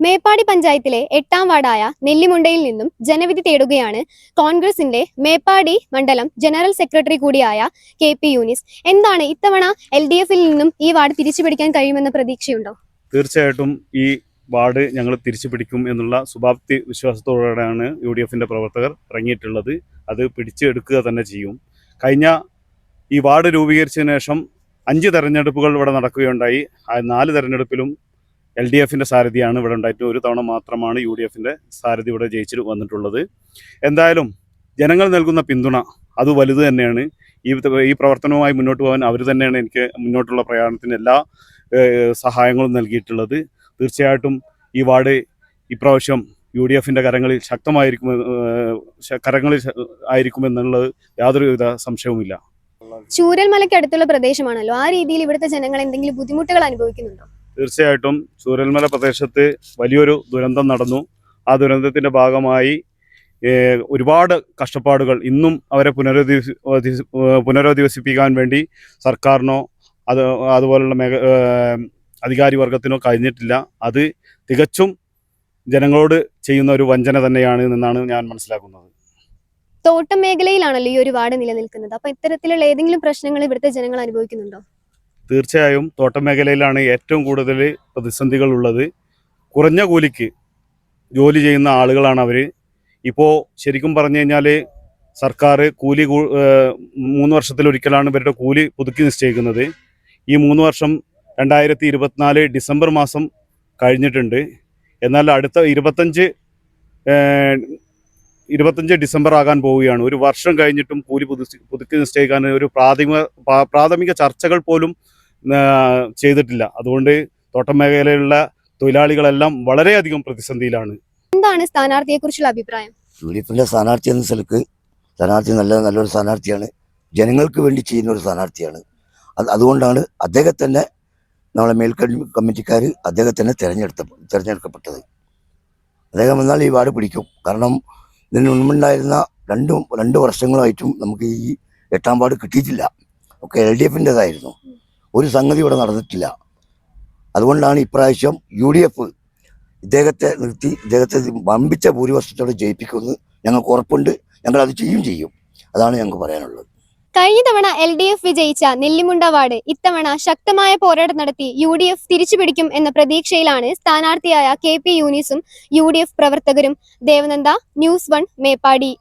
മേപ്പാടി പഞ്ചായത്തിലെ എട്ടാം വാർഡായ നെല്ലിമുണ്ടയിൽ നിന്നും ജനവിധി തേടുകയാണ് കോൺഗ്രസിന്റെ മേപ്പാടി മണ്ഡലം ജനറൽ സെക്രട്ടറി കൂടിയായ കെ പി യൂനിസ്. എന്താണ് ഇത്തവണ എൽ ഡി എഫിൽ നിന്നും ഈ വാർഡ് തിരിച്ചു പിടിക്കാൻ കഴിയുമെന്ന പ്രതീക്ഷയുണ്ടോ? തീർച്ചയായിട്ടും ഈ വാർഡ് ഞങ്ങൾ തിരിച്ചു പിടിക്കും എന്നുള്ള സുഭാപ്തി വിശ്വാസത്തോടെയാണ് യു ഡി എഫിന്റെ പ്രവർത്തകർ ഇറങ്ങിയിട്ടുള്ളത്. അത് പിടിച്ചെടുക്കുക തന്നെ ചെയ്യും. കഴിഞ്ഞ ഈ വാർഡ് രൂപീകരിച്ചതിന് ശേഷം അഞ്ച് തെരഞ്ഞെടുപ്പുകൾ ഇവിടെ നടക്കുകയുണ്ടായി. ആ നാല് തെരഞ്ഞെടുപ്പിലും എൽ ഡി എഫിന്റെ സാരഥിയാണ് ഇവിടെ ഉണ്ടായിട്ട് ഒരു തവണ മാത്രമാണ് യു ഡി എഫിന്റെ സാരഥി ഇവിടെ ജയിച്ചിട്ട് വന്നിട്ടുള്ളത്. എന്തായാലും ജനങ്ങൾ നൽകുന്ന പിന്തുണ അത് വലുത് തന്നെയാണ്. ഈ ഈ പ്രവർത്തനവുമായി മുന്നോട്ട് പോകാൻ അവർ തന്നെയാണ് എനിക്ക് മുന്നോട്ടുള്ള പ്രയാണത്തിന് എല്ലാ സഹായങ്ങളും നൽകിയിട്ടുള്ളത്. തീർച്ചയായിട്ടും ഈ വാർഡ് ഇപ്രാവശ്യം യു ഡി എഫിന്റെ കരങ്ങളിൽ ശക്തമായിരിക്കും കരങ്ങളിൽ ആയിരിക്കുമെന്നുള്ളത് യാതൊരുവിധ സംശയവുമില്ല. ചൂരൽമലയ്ക്ക് അടുത്തുള്ള പ്രദേശമാണല്ലോ. ആ രീതിയിൽ ഇവിടുത്തെ ജനങ്ങൾ എന്തെങ്കിലും ബുദ്ധിമുട്ടുകൾ അനുഭവിക്കുന്നുണ്ടോ? തീർച്ചയായിട്ടും ചൂരൽമല പ്രദേശത്ത് വലിയൊരു ദുരന്തം നടന്നു. ആ ദുരന്തത്തിന്റെ ഭാഗമായി ഒരുപാട് കഷ്ടപ്പാടുകൾ ഇന്നും അവരെ പുനരധിവസി പുനരധിവസിപ്പിക്കാൻ വേണ്ടി സർക്കാരിനോ അത് അതുപോലുള്ള മേഖ അധികാരി വർഗത്തിനോ കഴിഞ്ഞിട്ടില്ല. അത് തികച്ചും ജനങ്ങളോട് ചെയ്യുന്ന ഒരു വഞ്ചന തന്നെയാണ് എന്നാണ് ഞാൻ മനസ്സിലാക്കുന്നത്. തോട്ടം മേഖലയിലാണല്ലോ ഈ ഒരു വാർഡ് നിലനിൽക്കുന്നത്. അപ്പൊ ഇത്തരത്തിലുള്ള ഏതെങ്കിലും പ്രശ്നങ്ങൾ ഇവിടുത്തെ ജനങ്ങൾ അനുഭവിക്കുന്നുണ്ടോ? തീർച്ചയായും തോട്ടം മേഖലയിലാണ് ഏറ്റവും കൂടുതൽ പ്രതിസന്ധികൾ ഉള്ളത്. കുറഞ്ഞ കൂലിക്ക് ജോലി ചെയ്യുന്ന ആളുകളാണ് അവർ ഇപ്പോൾ ശരിക്കും പറഞ്ഞു കഴിഞ്ഞാൽ സർക്കാർ കൂലി മൂന്ന് വർഷത്തിലൊരിക്കലാണ് ഇവരുടെ കൂലി പുതുക്കി നിശ്ചയിക്കുന്നത്. ഈ മൂന്ന് വർഷം രണ്ടായിരത്തി ഇരുപത്തിനാല് ഡിസംബർ മാസം കഴിഞ്ഞിട്ടുണ്ട്. എന്നാൽ അടുത്ത ഇരുപത്തഞ്ച് ഇരുപത്തഞ്ച് ഡിസംബർ ആകാൻ പോവുകയാണ്. ഒരു വർഷം കഴിഞ്ഞിട്ടും കൂലി പുതുക്കി നിശ്ചയിക്കാൻ ഒരു പ്രാഥമിക പ്രാഥമിക ചർച്ചകൾ പോലും ചെയ്തിട്ടില്ല. അതുകൊണ്ട് തോട്ടം മേഖലയിലുള്ള തൊഴിലാളികളെല്ലാം വളരെയധികം പ്രതിസന്ധിയിലാണ്. എന്താണ് സ്ഥാനാർത്ഥിയെ കുറിച്ചുള്ള അഭിപ്രായം? യു ഡി എഫിന്റെ സ്ഥാനാർത്ഥി എന്ന സ്ഥലത്ത് സ്ഥാനാർത്ഥി നല്ല നല്ലൊരു സ്ഥാനാർത്ഥിയാണ്. ജനങ്ങൾക്ക് വേണ്ടി ചെയ്യുന്ന ഒരു സ്ഥാനാർത്ഥിയാണ്. അത് അതുകൊണ്ടാണ് തന്നെ നമ്മളെ മേൽക്ക കമ്മിറ്റിക്കാർ അദ്ദേഹത്തിനെ തിരഞ്ഞെടുത്ത തിരഞ്ഞെടുക്കപ്പെട്ടത്. അദ്ദേഹം വന്നാൽ ഈ വാർഡ് പിടിക്കും. കാരണം ഇതിന് മുൻപുണ്ടായിരുന്ന രണ്ട് രണ്ട് വർഷങ്ങളായിട്ടും നമുക്ക് ഈ എട്ടാം വാർഡ് കിട്ടിയിട്ടില്ല. ഒക്കെ എൽ ഡി എഫിന്റെതായിരുന്നു. ഒരു സംഗതി ഇവിടെ നടന്നിട്ടില്ല. അതുകൊണ്ടാണ് ഇപ്രാവശ്യം യു ഡി എഫ് ഇദ്ദേഹത്തെ നിർത്തി ഇദ്ദേഹത്തെ വമ്പിച്ച ഭൂരിപക്ഷത്തോടെ ജയിപ്പിക്കുമെന്ന് ഞങ്ങൾക്ക് ഉറപ്പുണ്ട്. ഞങ്ങൾ അത് ചെയ്യും ചെയ്യും. അതാണ് ഞങ്ങൾക്ക് പറയാനുള്ളത്. കഴിഞ്ഞ തവണ എൽ ഡി എഫ് വിജയിച്ച നെല്ലിമുണ്ട വാർഡ് ഇത്തവണ ശക്തമായ പോരാട്ടം നടത്തി യു ഡി എഫ് തിരിച്ചുപിടിക്കും എന്ന പ്രതീക്ഷയിലാണ് സ്ഥാനാർത്ഥിയായ കെ പി യൂനിസും യു ഡി എഫ് പ്രവർത്തകരും. Devananda news one Meppadi.